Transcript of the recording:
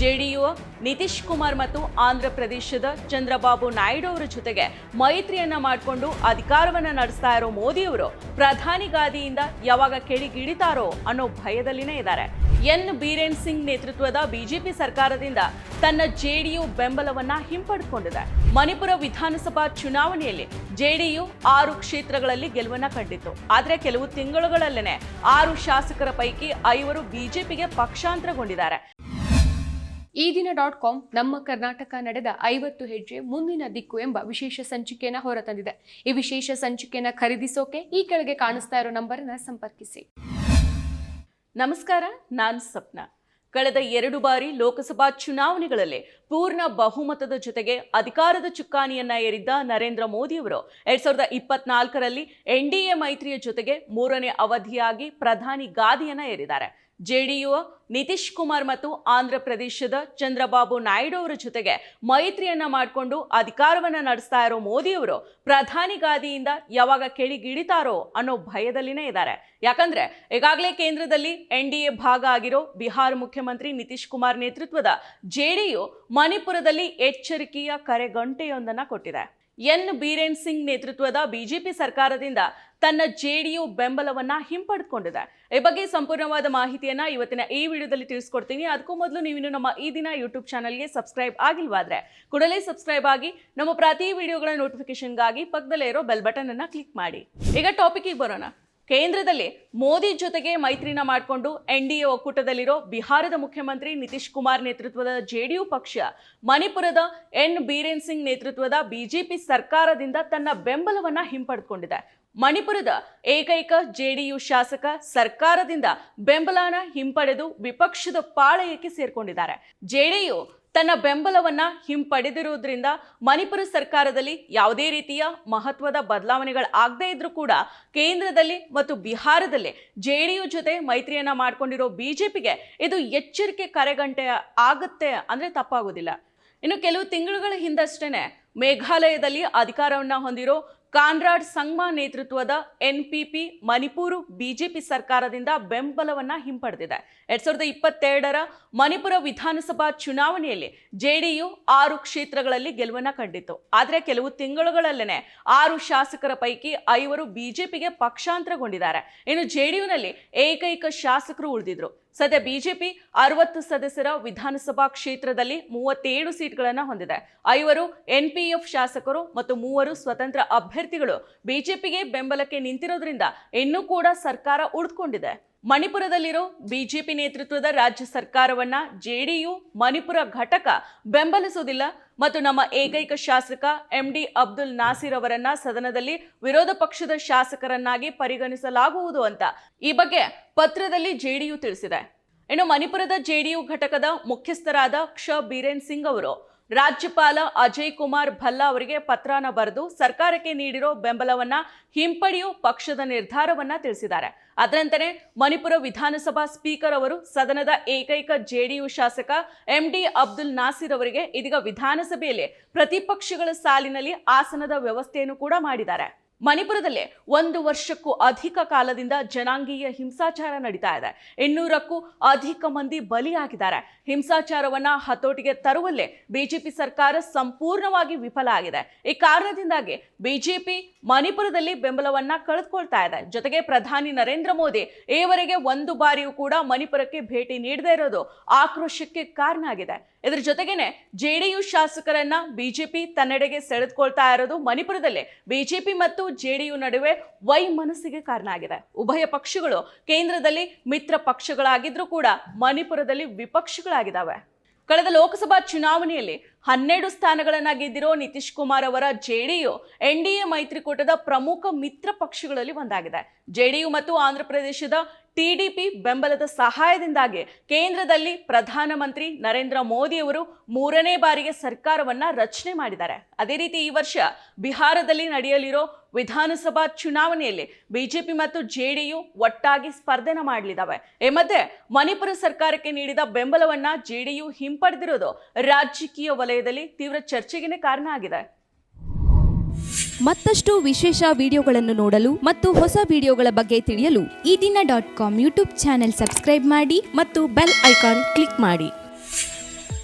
JDU, Nitish Kumar ಮತ್ತು ಆಂಧ್ರ ಪ್ರದೇಶದ ಚಂದ್ರಬಾಬು ನಾಯ್ಡು ಅವರ ಜೊತೆಗೆ ಮೈತ್ರಿಯನ್ನ ಮಾಡಿಕೊಂಡು ಅಧಿಕಾರವನ್ನ ನಡೆಸ್ತಾ ಇರೋ ಮೋದಿಯವರು ಪ್ರಧಾನಿ ಗಾದಿಯಿಂದ ಯಾವಾಗ ಕೆಳಗಿಳಿತಾರೋ ಅನ್ನೋ ಭಯದಲ್ಲಿನೇ ಇದ್ದಾರೆ. ಎನ್. ಬೀರೇನ್ ಸಿಂಗ್ ನೇತೃತ್ವದ ಬಿಜೆಪಿ ಸರ್ಕಾರದಿಂದ ತನ್ನ ಜೆಡಿಯು ಬೆಂಬಲವನ್ನ ಹಿಂಪಡೆದುಕೊಂಡಿದೆ ಮಣಿಪುರ ವಿಧಾನಸಭಾ ಚುನಾವಣೆಯಲ್ಲಿ ಜೆಡಿಯು ಆರು ಕ್ಷೇತ್ರಗಳಲ್ಲಿ ಗೆಲುವನ್ನ ಕಂಡಿತ್ತು. ಆದರೆ ಕೆಲವು ತಿಂಗಳುಗಳಲ್ಲೇನೆ ಆರು ಶಾಸಕರ ಪೈಕಿ ಐವರು ಬಿಜೆಪಿಗೆ ಪಕ್ಷಾಂತರಗೊಂಡಿದ್ದಾರೆ. ಈ ದಿನ ಡಾಟ್ ಕಾಮ್ ನಮ್ಮ ಕರ್ನಾಟಕ ನಡೆದ ಐವತ್ತು ಹೆಜ್ಜೆ ಮುಂದಿನ ದಿಕ್ಕು ಎಂಬ ವಿಶೇಷ ಸಂಚಿಕೆಯನ್ನು ಹೊರತಂದಿದೆ. ಈ ವಿಶೇಷ ಸಂಚಿಕೆಯನ್ನು ಖರೀದಿಸೋಕೆ ಈ ಕೆಳಗೆ ಕಾಣಿಸ್ತಾ ಇರೋ ನಂಬರ್ನ ಸಂಪರ್ಕಿಸಿ. ನಮಸ್ಕಾರ, ನಾನು ಸಪ್ನ ಕಳೆದ ಎರಡು ಬಾರಿ ಲೋಕಸಭಾ ಚುನಾವಣೆಗಳಲ್ಲಿ ಪೂರ್ಣ ಬಹುಮತದ ಜೊತೆಗೆ ಅಧಿಕಾರದ ಚುಕ್ಕಾಣಿಯನ್ನ ಏರಿದ್ದ ನರೇಂದ್ರ ಮೋದಿಯವರು ಎರಡ್ ಸಾವಿರದ ಇಪ್ಪತ್ನಾಲ್ಕರಲ್ಲಿ ಎ ಮೈತ್ರಿಯ ಜೊತೆಗೆ ಮೂರನೇ ಅವಧಿಯಾಗಿ ಪ್ರಧಾನಿ ಗಾದಿಯನ್ನ ಏರಿದ್ದಾರೆ. ಜೆಡಿಯು, ನಿತೀಶ್ ಕುಮಾರ್ ಮತ್ತು ಆಂಧ್ರ ಪ್ರದೇಶದ ಚಂದ್ರಬಾಬು ನಾಯ್ಡು ಅವರ ಜೊತೆಗೆ ಮೈತ್ರಿಯನ್ನ ಮಾಡಿಕೊಂಡು ಅಧಿಕಾರವನ್ನ ನಡೆಸ್ತಾ ಇರೋ ಮೋದಿಯವರು ಪ್ರಧಾನಿ ಗಾದಿಯಿಂದ ಯಾವಾಗ ಕೆಳಗಿಳಿತಾರೋ ಅನ್ನೋ ಭಯದಲ್ಲಿನೇ ಇದ್ದಾರೆ. ಯಾಕಂದ್ರೆ ಈಗಾಗಲೇ ಕೇಂದ್ರದಲ್ಲಿ ಎನ್ ಡಿ ಎ ಭಾಗ ಆಗಿರೋ ಬಿಹಾರ ಮುಖ್ಯಮಂತ್ರಿ ನಿತೀಶ್ ಕುಮಾರ್ ನೇತೃತ್ವದ ಜೆಡಿಯು ಮಣಿಪುರದಲ್ಲಿ ಎಚ್ಚರಿಕೆಯ ಕರೆಗಂಟೆಯೊಂದನ್ನು ಕೊಟ್ಟಿದೆ. ಎನ್ ಬೀರೇನ್ ಸಿಂಗ್ ನೇತೃತ್ವದ ಬಿಜೆಪಿ ಸರ್ಕಾರದಿಂದ ತನ್ನ ಜೆಡಿಯು ಬೆಂಬಲವನ್ನ ಹಿಂಪಡೆದುಕೊಂಡಿದೆ. ಈ ಬಗ್ಗೆ ಸಂಪೂರ್ಣವಾದ ಮಾಹಿತಿಯನ್ನ ಇವತ್ತಿನ ಈ ವಿಡಿಯೋದಲ್ಲಿ ತಿಳಿಸ್ಕೊಡ್ತೀನಿ. ಅದಕ್ಕೂ ಮೊದಲು ನೀವಿನ್ನು ನಮ್ಮ ಈ ದಿನ ಯೂಟ್ಯೂಬ್ ಚಾನಲ್ಗೆ ಸಬ್ಸ್ಕ್ರೈಬ್ ಆಗಿಲ್ವಾದ್ರೆ ಕೂಡಲೇ ಸಬ್ಸ್ಕ್ರೈಬ್ ಆಗಿ ನಮ್ಮ ಪ್ರತಿ ವಿಡಿಯೋಗಳ ನೋಟಿಫಿಕೇಶನ್ಗಾಗಿ ಪಕ್ಕದಲ್ಲೇ ಇರೋ ಬೆಲ್ ಬಟನ್ ಅನ್ನ ಕ್ಲಿಕ್ ಮಾಡಿ. ಈಗ ಟಾಪಿಕ್ಗೆ ಬರೋಣ. ಕೇಂದ್ರದಲ್ಲಿ ಮೋದಿ ಜೊತೆಗೆ ಮೈತ್ರಿನ ಮಾಡಿಕೊಂಡು ಎನ್ ಡಿ ಎ ಒಕ್ಕೂಟದಲ್ಲಿರೋ ಬಿಹಾರದ ಮುಖ್ಯಮಂತ್ರಿ ನಿತೀಶ್ ಕುಮಾರ್ ನೇತೃತ್ವದ ಜೆಡಿಯು ಪಕ್ಷ, ಮಣಿಪುರದ ಎನ್ ಬೀರೇನ್ ಸಿಂಗ್ ನೇತೃತ್ವದ ಬಿಜೆಪಿ ಸರ್ಕಾರದಿಂದ ತನ್ನ ಬೆಂಬಲವನ್ನ ಹಿಂಪಡೆದುಕೊಂಡಿದೆ. ಮಣಿಪುರದ ಏಕೈಕ ಜೆಡಿಯು ಶಾಸಕ ಸರ್ಕಾರದಿಂದ ಬೆಂಬಲನ ಹಿಂಪಡೆದು ವಿಪಕ್ಷದ ಪಾಳಯಕ್ಕೆ ಸೇರ್ಕೊಂಡಿದ್ದಾರೆ. ಜೆಡಿಯು ತನ್ನ ಬೆಂಬಲವನ್ನ ಹಿಂಪಡೆದಿರುವುದರಿಂದ ಮಣಿಪುರ ಸರ್ಕಾರದಲ್ಲಿ ಯಾವುದೇ ರೀತಿಯ ಮಹತ್ವದ ಬದಲಾವಣೆಗಳು ಆಗದೇ ಇದ್ರೂ ಕೂಡ ಕೇಂದ್ರದಲ್ಲಿ ಮತ್ತು ಬಿಹಾರದಲ್ಲಿ ಜೆಡಿಯು ಜೊತೆ ಮೈತ್ರಿಯನ್ನ ಮಾಡಿಕೊಂಡಿರೋ ಬಿಜೆಪಿಗೆ ಇದು ಎಚ್ಚರಿಕೆ ಕರೆಗಂಟೆ ಆಗುತ್ತೆ ಅಂದ್ರೆ ತಪ್ಪಾಗೋದಿಲ್ಲ. ಇನ್ನು ಕೆಲವು ತಿಂಗಳುಗಳ ಹಿಂದಷ್ಟೇ ಮೇಘಾಲಯದಲ್ಲಿ ಅಧಿಕಾರವನ್ನ ಹೊಂದಿರೋ ಕಾನ್ರಾಡ್ ಸಂಗ್ಮಾ ನೇತೃತ್ವದ ಎನ್ಪಿಪಿ ಮಣಿಪುರ ಬಿಜೆಪಿ ಸರ್ಕಾರದಿಂದ ಬೆಂಬಲವನ್ನ ಹಿಂಪಡೆದಿದೆ. ಎರಡ್ ಸಾವಿರದ ಇಪ್ಪತ್ತೆರಡರ ಮಣಿಪುರ ವಿಧಾನಸಭಾ ಚುನಾವಣೆಯಲ್ಲಿ ಜೆಡಿಯು ಆರು ಕ್ಷೇತ್ರಗಳಲ್ಲಿ ಗೆಲುವನ್ನ ಕಂಡಿತ್ತು. ಆದರೆ ಕೆಲವು ತಿಂಗಳುಗಳಲ್ಲೇನೆ ಆರು ಶಾಸಕರ ಪೈಕಿ ಐವರು ಬಿಜೆಪಿಗೆ ಪಕ್ಷಾಂತರಗೊಂಡಿದ್ದಾರೆ. ಇನ್ನು ಜೆಡಿಯುನಲ್ಲಿ ಏಕೈಕ ಶಾಸಕರು ಉಳಿದಿದ್ರು. ಸದ್ಯ ಬಿಜೆಪಿ ಅರವತ್ತು ಸದಸ್ಯರ ವಿಧಾನಸಭಾ ಕ್ಷೇತ್ರದಲ್ಲಿ ಮೂವತ್ತೇಳು ಸೀಟ್ಗಳನ್ನು ಹೊಂದಿದೆ. ಐವರು ಎನ್ಪಿಎಫ್ ಶಾಸಕರು ಮತ್ತು ಮೂವರು ಸ್ವತಂತ್ರ ಅಭ್ಯರ್ಥಿಗಳು ಬಿಜೆಪಿಗೆ ಬೆಂಬಲಕ್ಕೆ ನಿಂತಿರೋದ್ರಿಂದ ಇನ್ನೂ ಕೂಡ ಸರ್ಕಾರ ಉಳಿದುಕೊಂಡಿದೆ ಮಣಿಪುರದಲ್ಲಿರೋ ಬಿಜೆಪಿ ನೇತೃತ್ವದ ರಾಜ್ಯ ಸರ್ಕಾರವನ್ನ ಜೆಡಿಯು ಮಣಿಪುರ ಘಟಕ ಬೆಂಬಲಿಸುವುದಿಲ್ಲ ಮತ್ತು ನಮ್ಮ ಏಕೈಕ ಶಾಸಕ ಎಂ ಡಿ ಅಬ್ದುಲ್ ನಾಸಿರ್ ಅವರನ್ನ ಸದನದಲ್ಲಿ ವಿರೋಧ ಪಕ್ಷದ ಶಾಸಕರನ್ನಾಗಿ ಪರಿಗಣಿಸಲಾಗುವುದು ಅಂತ ಈ ಬಗ್ಗೆ ಪತ್ರದಲ್ಲಿ ಜೆಡಿಯು ತಿಳಿಸಿದೆ. ಇನ್ನು ಮಣಿಪುರದ ಜೆಡಿಯು ಘಟಕದ ಮುಖ್ಯಸ್ಥರಾದ ಕ್ಷ. ಬೀರೇನ್ ಸಿಂಗ್ ಅವರು ರಾಜ್ಯಪಾಲ ಅಜಯ್ ಕುಮಾರ್ ಭಲ್ಲಾ ಅವರಿಗೆ ಪತ್ರನ ಬರೆದು ಸರ್ಕಾರಕ್ಕೆ ನೀಡಿರೋ ಬೆಂಬಲವನ್ನ ಹಿಂಪಡೆಯೋ ಪಕ್ಷದ ನಿರ್ಧಾರವನ್ನ ತಿಳಿಸಿದ್ದಾರೆ. ಅದರಂತೆ ಮಣಿಪುರ ವಿಧಾನಸಭಾ ಸ್ಪೀಕರ್ ಅವರು ಸದನದ ಏಕೈಕ ಜೆಡಿಯು ಶಾಸಕ ಎಂ ಡಿ ಅಬ್ದುಲ್ ನಾಸಿರ್ ಅವರಿಗೆ ಇದೀಗ ವಿಧಾನಸಭೆಯಲ್ಲಿ ಪ್ರತಿಪಕ್ಷಗಳ ಸಾಲಿನಲ್ಲಿ ಆಸನದ ವ್ಯವಸ್ಥೆಯನ್ನು ಕೂಡ ಮಾಡಿದ್ದಾರೆ. ಮಣಿಪುರದಲ್ಲಿ ಒಂದು ವರ್ಷಕ್ಕೂ ಅಧಿಕ ಕಾಲದಿಂದ ಜನಾಂಗೀಯ ಹಿಂಸಾಚಾರ ನಡೀತಾ ಇದೆ. ಇನ್ನೂರಕ್ಕೂ ಅಧಿಕ ಮಂದಿ ಬಲಿಯಾಗಿದ್ದಾರೆ. ಹಿಂಸಾಚಾರವನ್ನ ಹತೋಟಿಗೆ ತರುವಲ್ಲೇ ಬಿಜೆಪಿ ಸರ್ಕಾರ ಸಂಪೂರ್ಣವಾಗಿ ವಿಫಲ ಆಗಿದೆ. ಈ ಕಾರಣದಿಂದಾಗಿ ಬಿಜೆಪಿ ಮಣಿಪುರದಲ್ಲಿ ಬೆಂಬಲವನ್ನ ಕಳೆದುಕೊಳ್ತಾ ಇದೆ. ಜೊತೆಗೆ ಪ್ರಧಾನಿ ನರೇಂದ್ರ ಮೋದಿ ಈವರೆಗೆ ಒಂದು ಬಾರಿಯೂ ಕೂಡ ಮಣಿಪುರಕ್ಕೆ ಭೇಟಿ ನೀಡದೇ ಇರೋದು ಆಕ್ರೋಶಕ್ಕೆ ಕಾರಣ ಆಗಿದೆ. ಇದರ ಜೊತೆಗೇನೆ ಜೆಡಿಯು ಶಾಸಕರನ್ನ ಬಿಜೆಪಿ ತನ್ನೆಡೆಗೆ ಸೆಳೆದುಕೊಳ್ತಾ ಇರೋದು ಮಣಿಪುರದಲ್ಲಿ. ಬಿಜೆಪಿ ಮತ್ತು ಜೆಡಿಯು ನಡುವೆ ವೈಮನಸ್ಸಿಗೆ ಕಾರಣ ಆಗಿದೆ ಉಭಯ ಪಕ್ಷಗಳು ಕೇಂದ್ರದಲ್ಲಿ ಮಿತ್ರ ಪಕ್ಷಗಳಾಗಿದ್ರೂ ಕೂಡ ಮಣಿಪುರದಲ್ಲಿ ವಿಪಕ್ಷಗಳಾಗಿದ್ದಾವೆ. ಕಳೆದ ಲೋಕಸಭಾ ಚುನಾವಣೆಯಲ್ಲಿ ಹನ್ನೆರಡು ಸ್ಥಾನಗಳನ್ನು ಗೆದ್ದಿರೋ ನಿತೀಶ್ ಕುಮಾರ್ ಅವರ ಜೆಡಿಯು ಎ ಮೈತ್ರಿಕೂಟದ ಪ್ರಮುಖ ಮಿತ್ರ ಪಕ್ಷಗಳಲ್ಲಿ ಒಂದಾಗಿದೆ. ಜೆಡಿಯು ಮತ್ತು ಆಂಧ್ರ ಪ್ರದೇಶದ ಟಿಡಿಪಿ ಬೆಂಬಲದ ಸಹಾಯದಿಂದಾಗಿ ಕೇಂದ್ರದಲ್ಲಿ ಪ್ರಧಾನಮಂತ್ರಿ ನರೇಂದ್ರ ಮೋದಿ ಅವರು ಮೂರನೇ ಬಾರಿಗೆ ಸರ್ಕಾರವನ್ನ ರಚನೆ ಮಾಡಿದ್ದಾರೆ. ಅದೇ ರೀತಿ ಈ ವರ್ಷ ಬಿಹಾರದಲ್ಲಿ ನಡೆಯಲಿರೋ ವಿಧಾನಸಭಾ ಚುನಾವಣೆಯಲ್ಲಿ ಬಿಜೆಪಿ ಮತ್ತು ಜೆಡಿಯು ಒಟ್ಟಾಗಿ ಸ್ಪರ್ಧೆನ ಮಾಡಲಿದ್ದಾವೆ ಈ ಮಧ್ಯೆ ಮಣಿಪುರ ಸರ್ಕಾರಕ್ಕೆ ನೀಡಿದ ಬೆಂಬಲವನ್ನ ಜೆಡಿಯು ಹಿಂಪಡೆದಿರೋದು ರಾಜಕೀಯ ವಲಯದಲ್ಲಿ ತೀವ್ರ ಚರ್ಚೆಗೆ ಕಾರಣ ಆಗಿದೆ. ಮತ್ತಷ್ಟು ವಿಶೇಷ ವಿಡಿಯೋಗಳನ್ನು ನೋಡಲು ಮತ್ತು ಹೊಸ ವಿಡಿಯೋಗಳ ಬಗ್ಗೆ ತಿಳಿಯಲು ಈ ದಿನ dot com YouTube channel subscribe ಮಾಡಿ ಮತ್ತು ಬೆಲ್ ಐಕಾನ್ ಕ್ಲಿಕ್ ಮಾಡಿ.